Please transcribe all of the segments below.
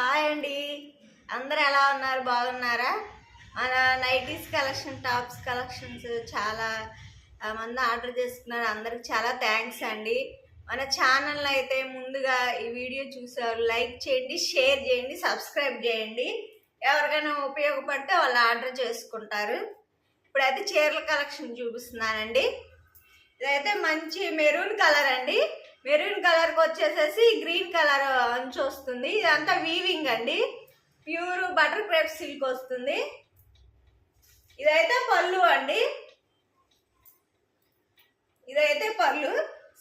Hi అండి. అందరు ఎలా ఉన్నారు? బాగున్నారా? మన నైటీస్ కలెక్షన్ టాప్స్ కలెక్షన్స్ చాలా మంది ఆర్డర్ చేసుకున్నారు అందరికి చాలా థ్యాంక్స్ అండి. మన ఛానల్ అయితే ముందుగా ఈ వీడియో చూసారు లైక్ చేయండి షేర్ చేయండి సబ్స్క్రైబ్ చేయండి. ఎవరికైనా ఉపయోగపడితే వాళ్ళు ఆర్డర్ చేసుకుంటారు. ఇప్పుడైతే చీరల కలెక్షన్ చూపిస్తున్నానండి. ఇదైతే మంచి మెరూన్ కలర్ అండి. మెరూన్ కలర్కి వచ్చేసేసి గ్రీన్ కలర్ అంచు వస్తుంది. ఇదంతా వీవింగ్ అండి. ప్యూర్ బటర్ క్రేప్ సిల్క్ వస్తుంది. ఇదైతే పళ్ళు అండి. ఇదైతే పళ్ళు.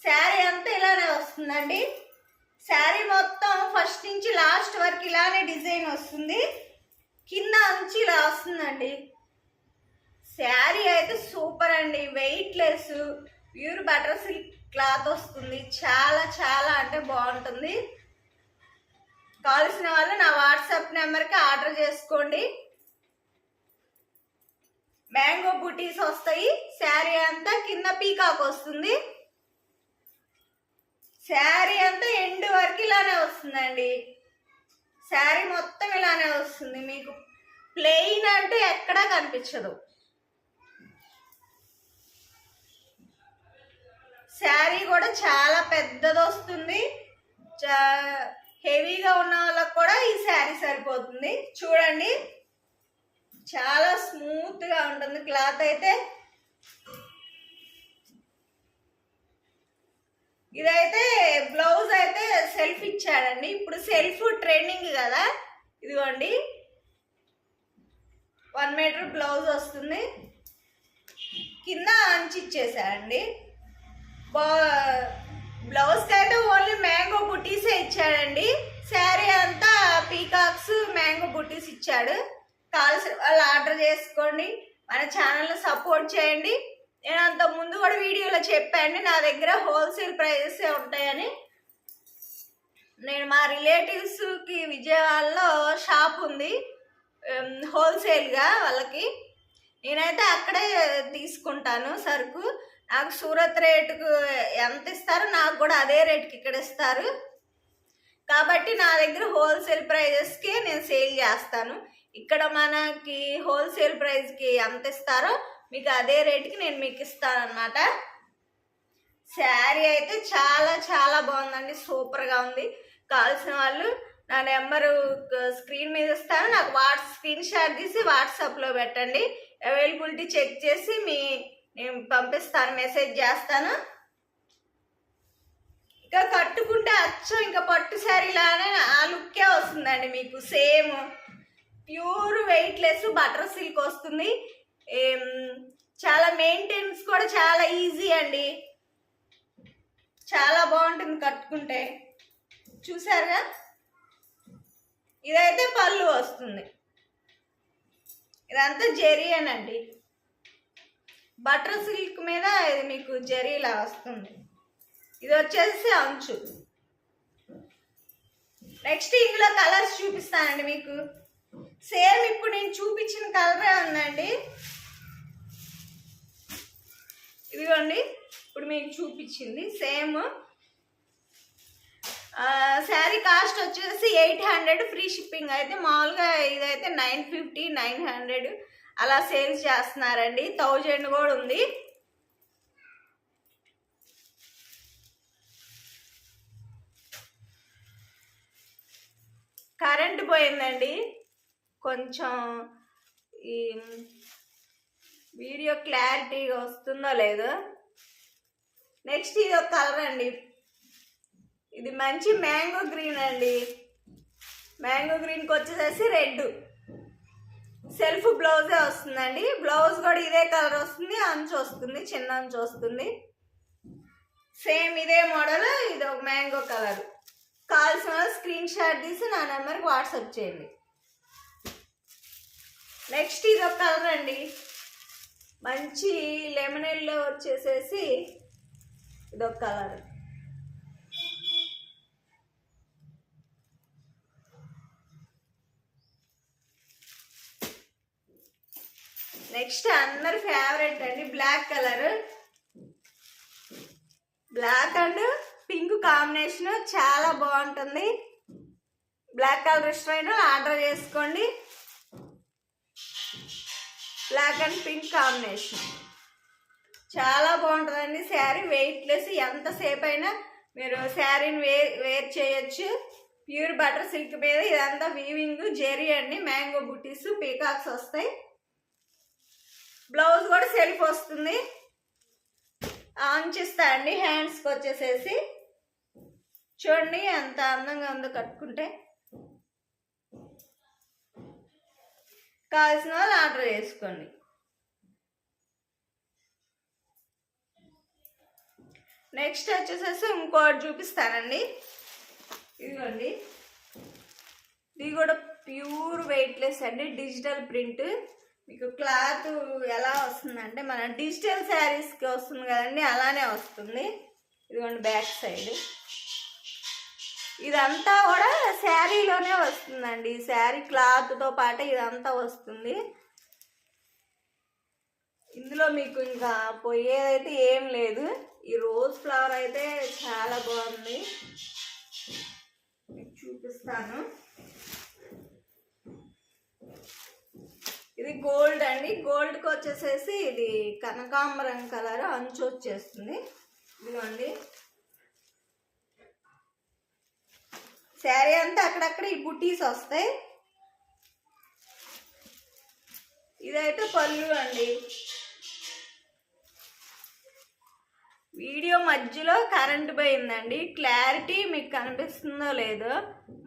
శారీ అంతా ఇలానే వస్తుందండి. శారీ మొత్తం ఫస్ట్ నుంచి లాస్ట్ వరకు ఇలానే డిజైన్ వస్తుంది. కింద అంచు ఇలా వస్తుందండి. శారీ అయితే సూపర్ అండి. Weightless pure butter silk cloth వస్తుంది. చాలా చాలా అంటే బాగుంటుంది. కావాల్సిన వాళ్ళు నా వాట్సాప్ నెంబర్కి ఆర్డర్ చేసుకోండి. మ్యాంగో బుటీస్ వస్తాయి. శారీ అంతా కింద పీకాక్ వస్తుంది. శారీ అంతా ఎండ్ వరకు ఇలానే వస్తుందండి. శారీ మొత్తం ఇలానే వస్తుంది. మీకు ప్లెయిన్ అంటే ఎక్కడా కనిపించదు. శారీ కూడా చాలా పెద్దది వస్తుంది. చా- హెవీగా ఉన్న వాళ్ళకి కూడా ఈ శారీ సరిపోతుంది. చూడండి. చాలా స్మూత్గా ఉంటుంది. క్లాత్ అయితే ఇదైతే బ్లౌజ్ అయితే సెల్ఫ్ ఇచ్చాడండి. ఇప్పుడు సెల్ఫ్ ట్రెండింగ్ కదా. ఇదిగోండి. వన్ మీటర్ బ్లౌజ్ వస్తుంది. కింద అంచి ఇచ్చేసాడండి. బ్లౌజ్కి అయితే ఓన్లీ మ్యాంగో బుటీసే ఇచ్చాడండి. శారీ అంతా పీకాక్స్ మ్యాంగో బుటీస్ ఇచ్చాడు. కావాల్సిన వాళ్ళు ఆర్డర్ చేసుకోండి. మన ఛానల్ని సపోర్ట్ చేయండి. నేను అంత ముందు కూడా వీడియోలో చెప్పాను నా దగ్గర హోల్సేల్ ప్రైజెసే ఉంటాయని. నేను మా రిలేటివ్స్కి విజయవాడలో షాప్ ఉంది హోల్సేల్గా వాళ్ళకి. నేనైతే అక్కడే తీసుకుంటాను సరుకు. నాకు సూరత్ రేటుకు ఎంత ఇస్తారో నాకు కూడా అదే రేటుకి ఇక్కడ ఇస్తారు. కాబట్టి నా దగ్గర హోల్సేల్ ప్రైజెస్కి నేను సేల్ చేస్తాను. ఇక్కడ మనకి హోల్సేల్ ప్రైస్కి ఎంత ఇస్తారో మీకు అదే రేటుకి నేను మీకు ఇస్తాను అనమాట శారీ అయితే చాలా చాలా బాగుందండి. సూపర్గా ఉంది. కావాల్సిన వాళ్ళు నా నెంబరు స్క్రీన్ మీద ఇస్తాను. నాకు వాట్స్ స్క్రీన్ షాట్ తీసి వాట్సాప్లో పెట్టండి. అవైలబిలిటీ చెక్ చేసి మీ నేను పంపిస్తాను మెసేజ్ చేస్తాను. ఇంకా కట్టుకుంటే అచ్చం ఇంకా పట్టు శారీ ఆ లుక్కే వస్తుందండి మీకు same. Pure weightless butter silk వస్తుంది. చాలా మెయింటెనెన్స్ కూడా చాలా ఈజీ అండి. చాలా బాగుంటుంది కట్టుకుంటే. చూసారుగా? ఇదైతే పళ్ళు వస్తుంది. ఇదంతా జెరియనండి బటర్ సిల్క్ మీద ఇది మీకు జరీలా వస్తుంది. ఇది వచ్చేసి అంచు. నెక్స్ట్ ఇందులో కలర్స్ చూపిస్తానండి మీకు. సేమ్ ఇప్పుడు నేను చూపించిన కలరే ఉందండి. ఇదిగోండి ఇప్పుడు మీకు చూపించింది. సేమ్ శారీ కాస్ట్ వచ్చేసి ఎయిట్ హండ్రెడ్ ఫ్రీ షిప్పింగ్ అయితే మామూలుగా ఇదైతే నైన్ ఫిఫ్టీ నైన్ హండ్రెడ్ అలా సేల్స్ చేస్తున్నారండి. థౌజండ్ కూడా ఉంది. కరెంట్ పోయిందండి. కొంచెం ఈ వీడియో క్లారిటీగా వస్తుందో లేదో. నెక్స్ట్ ఇది ఒక కలర్ అండి. ఇది మంచి మ్యాంగో గ్రీన్ అండి. మ్యాంగో గ్రీన్కి వచ్చేసేసి రెడ్ సెల్ఫ్ బ్లౌజే వస్తుందండి. బ్లౌజ్ కూడా ఇదే కలర్ వస్తుంది అంచు వస్తుంది చిన్న అంచు వస్తుంది. సేమ్ ఇదే మోడల్ ఇది ఒక మ్యాంగో కలర్. కావాల్సిన వాళ్ళు స్క్రీన్ షాట్ తీసి నా నెంబర్కి వాట్సాప్ చేయండి. నెక్స్ట్ ఇది ఒక కలర్ అండి. మంచి లెమన్ ఎల్లో వచ్చేసేసి ఇది ఒక కలర్. నెక్స్ట్ అందరి ఫేవరెట్ అండి black colour black and pink combination చాలా బాగుంటుంది. బ్లాక్ కలర్ ఇష్టమైన ఆర్డర్ చేసుకోండి. బ్లాక్ అండ్ పింక్ కాంబినేషన్ చాలా బాగుంటుందండి శారీ వెయిట్లెస్ ఎంతసేపు అయినా మీరు శారీని వే వేర్ చేయొచ్చు. ప్యూర్ బటర్ సిల్క్ మీద ఇదంతా వీవింగ్ జెరీ అండి మ్యాంగో బుటీస్ పీకాక్స్ వస్తాయి. సెల్ఫ్ వస్తుంది. ఆన్ చేస్తా అండి. హ్యాండ్స్కి వచ్చేసేసి. చూడండి ఎంత అందంగా ఉందో కట్టుకుంటే. కావాల్సిన వాళ్ళు ఆర్డర్ చేసుకోండి. నెక్స్ట్ వచ్చేసేసి ఇంకోటి చూపిస్తానండి. ఇదిగోండి. ఇది కూడా ప్యూర్ వెయిట్లెస్ అండి. Digital print. మీకు క్లాత్ ఎలా వస్తుందంటే మన డిజిటల్ శారీస్కి వస్తుంది కదండి అలానే వస్తుంది. ఇదిగోండి బ్యాక్ సైడ్. ఇదంతా కూడా శారీలోనే వస్తుందండి. ఈ శారీ క్లాత్తో పాటు ఇదంతా వస్తుంది. ఇందులో మీకు ఇంకా పోయేదైతే ఏం లేదు. ఈ రోజ్ ఫ్లవర్ అయితే చాలా బాగుంది. మీకు చూపిస్తాను. ఇది గోల్డ్ అండి. గోల్డ్కి వచ్చేసేసి ఇది కనకాంబరం కలర్ అంచు వచ్చేస్తుంది ఇదిగోండి. శారీ అంతా అక్కడక్కడ ఈ బుటీస్ వస్తాయి. ఇదైతే పళ్ళు అండి. వీడియో మధ్యలో కరెంట్ పోయిందండి. క్లారిటీ మీకు కనిపిస్తుందో లేదో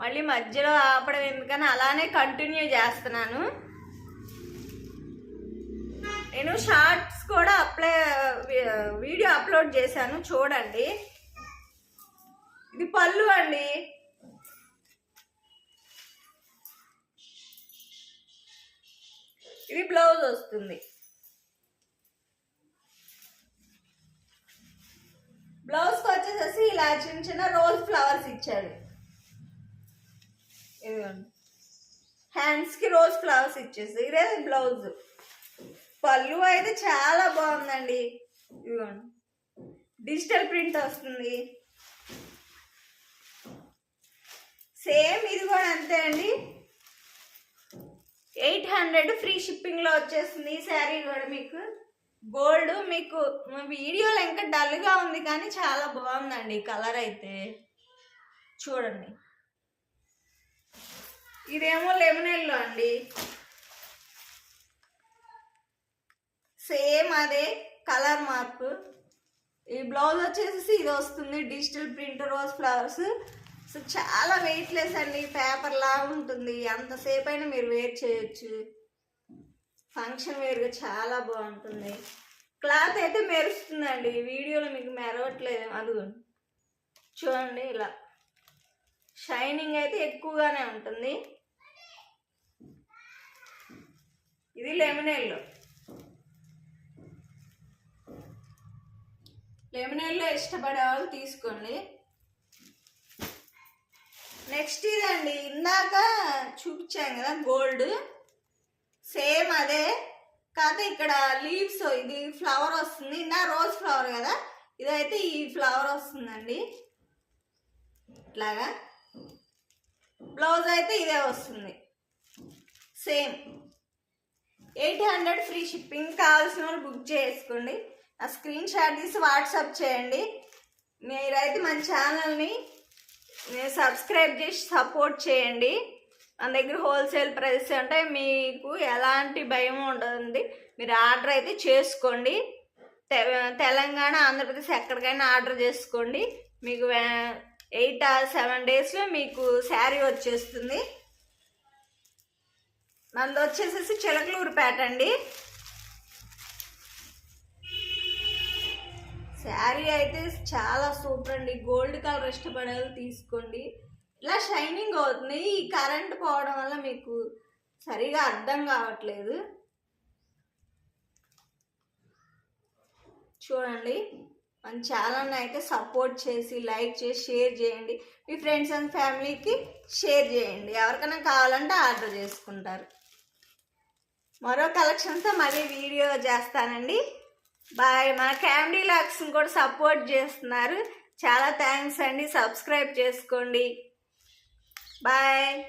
మళ్ళీ మధ్యలో ఆపడం ఎందుకని అలానే కంటిన్యూ చేస్తున్నాను. నేను షార్ట్స్ కూడా అప్లై వీడియో అప్లోడ్ చేశాను చూడండి. ఇది పళ్ళు అండి. ఇది బ్లౌజ్ వస్తుంది. బ్లౌజ్కి వచ్చేసేసి ఇలా చిన్న చిన్న రోజ్ ఫ్లవర్స్ ఇచ్చాడు. హ్యాండ్స్కి రోజ్ ఫ్లవర్స్ ఇచ్చేసి ఇదే బ్లౌజ్. పళ్ళు అయితే చాలా బాగుందండి. ఇదిగోండి డిజిటల్ ప్రింట్ వస్తుంది. సేమ్ ఇది కూడా అంతే అండి. ఎయిట్ హండ్రెడ్ ఫ్రీ షిప్పింగ్లో వచ్చేస్తుంది ఈ శారీ కూడా మీకు. గోల్డ్ మీకు వీడియోలో ఇంకా డల్గా ఉంది కానీ చాలా బాగుందండి కలర్ అయితే. చూడండి. ఇదేమో లెమన్ ఎల్లో అండి. సేమ్ అదే కలర్ మార్పు. ఈ బ్లౌజ్ వచ్చేసి ఇది వస్తుంది digital print rose flowers. So చాలా వెయిట్లెస్ అండి పేపర్ లా ఉంటుంది. అంతసేపు అయినా మీరు వేర్ చేయొచ్చు. ఫంక్షన్ వేర్గా చాలా బాగుంటుంది. క్లాత్ అయితే మెరుస్తుందండి వీడియోలో మీకు మెరవట్లేదు. అది చూడండి ఇలా. షైనింగ్ అయితే ఎక్కువగానే ఉంటుంది. ఇది లెమినేల్లో ఎల్లో లెమన్ ఇష్టపడే వాళ్ళు తీసుకోండి. నెక్స్ట్ ఇదండి ఇందాక చూపించాం కదా గోల్డ్. సేమ్ అదే కాకపోతే ఇక్కడ లీవ్స్ ఇది ఫ్లవర్ వస్తుంది. ఇందా రోజ్ ఫ్లవర్ కదా ఇదైతే ఈ ఫ్లవర్ వస్తుందండి. ఇట్లాగా. బ్లౌజ్ అయితే ఇదే వస్తుంది. Same. Eight hundred free shipping కావాల్సిన వాళ్ళు బుక్ చేసుకోండి. ఆ స్క్రీన్ షాట్ తీసి వాట్సాప్ చేయండి. మీరైతే మన ఛానల్ని సబ్స్క్రైబ్ చేసి సపోర్ట్ చేయండి. మన దగ్గర హోల్సేల్ ప్రైస్ అంటే మీకు ఎలాంటి భయం ఉండదు మీరు ఆర్డర్ అయితే చేసుకోండి. తె- తెలంగాణ ఆంధ్రప్రదేశ్ ఎక్కడికైనా ఆర్డర్ చేసుకోండి. మీకు ఎయిట్ ఆర్ సెవెన్ డేస్లో మీకు శారీ వచ్చేస్తుంది. మనది వచ్చేసేసి చిలకలూరుపేట అండి. శారీ అయితే చాలా సూపర్ అండి. గోల్డ్ కలర్ ఇష్టపడే వాళ్ళు తీసుకోండి. ఇలా షైనింగ్ అవుతుంది. ఈ కరెంట్ పోవడం వల్ల మీకు సరిగా అర్థం కావట్లేదు. చూడండి. మన ఛానల్ని అయితే సపోర్ట్ చేసి లైక్ చేసి షేర్ చేయండి. మీ ఫ్రెండ్స్ అండ్ ఫ్యామిలీకి షేర్ చేయండి. ఎవరికైనా కావాలంటే ఆర్డర్ చేసుకుంటారు. మరో కలెక్షన్తో మళ్ళీ వీడియో చేస్తానండి. బాయ్. మన ఫ్యామిలీ లాక్స్ని కూడా సపోర్ట్ చేస్తున్నారు. చాలా థ్యాంక్స్ అండి. సబ్స్క్రైబ్ చేసుకోండి. బాయ్